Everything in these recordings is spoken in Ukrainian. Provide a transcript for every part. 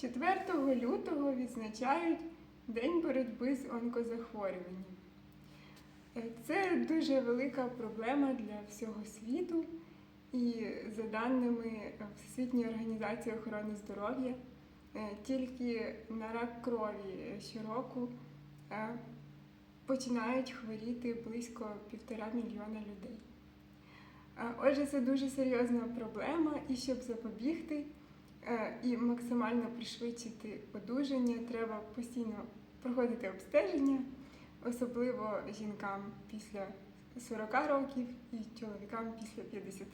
4 лютого відзначають День боротьби з онкозахворюванням. Е, Це дуже велика проблема для всього світу, і за даними Всесвітньої організації охорони здоров'я, е, тільки на рак крові щороку е, починають хворіти близько півтора мільйона людей. Отже, це дуже серйозна проблема, і щоб запобігти і максимально пришвидшити одужання, треба постійно проходити обстеження, особливо жінкам після 40 років і чоловікам після 50.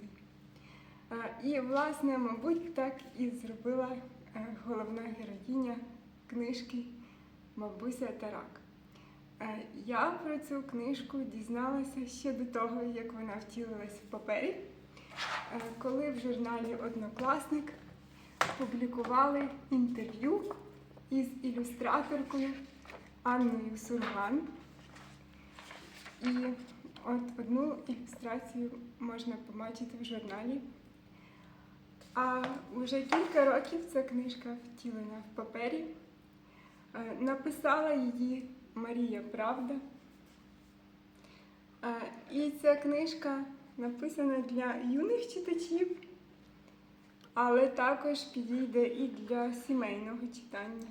Е, І, власне, мабуть, так і зробила е, головна героїня книжки Бабуся та рак. Е, Я про цю книжку дізналася ще до того, як вона втілилась в папері, е, коли в журналі Однокласник публікували інтерв'ю із ілюстраторкою Анною Сурган. І от одну ілюстрацію можна побачити в журналі. А вже кілька років ця книжка втілена в папері. Е, Написала її Марія Правда. Е, І ця книжка написана для юних читачів, але також підійде і для сімейного читання.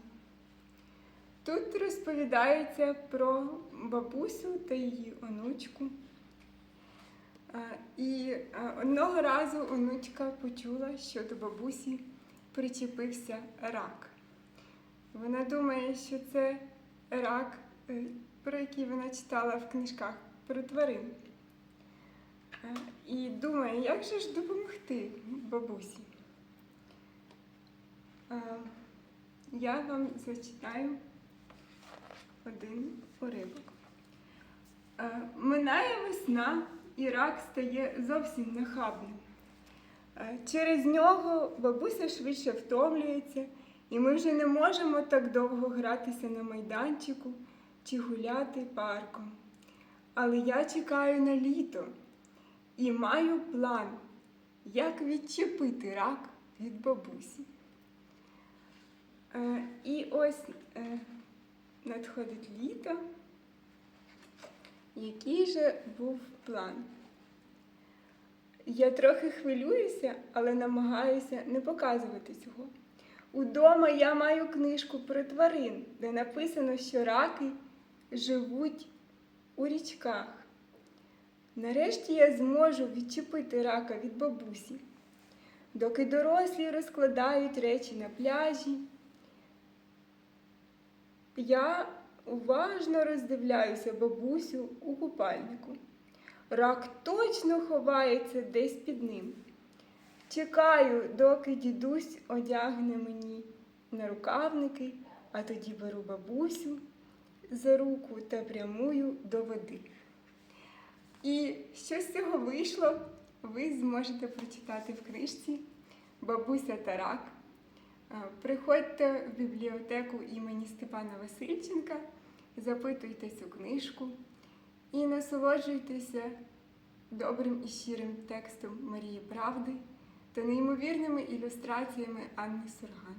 Тут розповідається про бабусю та її онучку. Е, І е, одного разу онучка почула, що до бабусі причепився рак. Вона думає, що це рак, е, про який вона читала в книжках про тварин. І думає, як же ж допомогти бабусі. Е, Я вам зачитаю один уривок. Е, Минає весна, і рак стає зовсім нахабним. Е, Через нього бабуся швидше втомлюється, і ми вже не можемо так довго гратися на майданчику чи гуляти парком. Але я чекаю на літо і маю план, як відчепити рак від бабусі. І ось е, надходить літо. Який же був план? Я трохи хвилююся, але намагаюся не показувати цього. Удома я маю книжку про тварин, де написано, що раки живуть у річках. Нарешті я зможу відчепити рака від бабусі, доки дорослі розкладають речі на пляжі. Я уважно роздивляюся бабусю у купальнику. Рак точно ховається десь під ним. Чекаю, доки дідусь одягне мені на рукавники, а тоді беру бабусю за руку та прямую до води. І що з цього вийшло, ви зможете прочитати в книжці Бабуся та рак. Е, Приходьте в бібліотеку імені Степана Васильченка, запитуйте цю книжку і насолоджуйтеся добрим і щирим текстом Марії Правди та неймовірними ілюстраціями Анни Сурган.